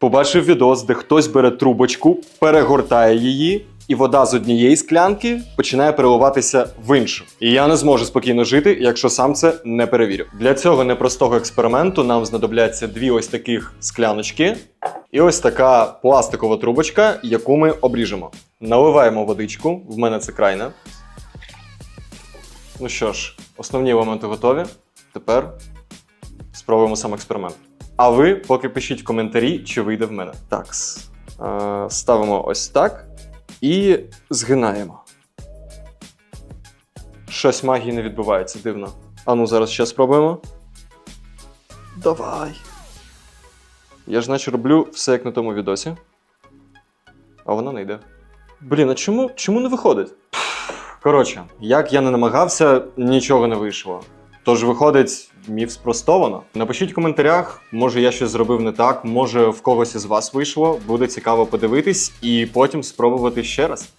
Побачив відос, де хтось бере трубочку, перегортає її, і вода з однієї склянки починає переливатися в іншу. І я не зможу спокійно жити, якщо сам це не перевірю. Для цього непростого експерименту нам знадобляться дві ось таких скляночки і ось така пластикова трубочка, яку ми обріжемо. Наливаємо водичку, в мене це крайна. Ну що ж, основні елементи готові. Тепер спробуємо сам експеримент. А ви поки пишіть коментарі, чи вийде в мене. Так, ставимо ось так і згинаємо. Щось магії не відбувається, дивно. А ну зараз ще спробуємо. Давай. Я ж наче роблю все як на тому відосі. А воно не йде. Блін, а чому, чому не виходить? Коротше, як я не намагався, нічого не вийшло. Тож виходить, міф спростовано. Напишіть в коментарях, може я щось зробив не так, може в когось із вас вийшло. Буде цікаво подивитись і потім спробувати ще раз.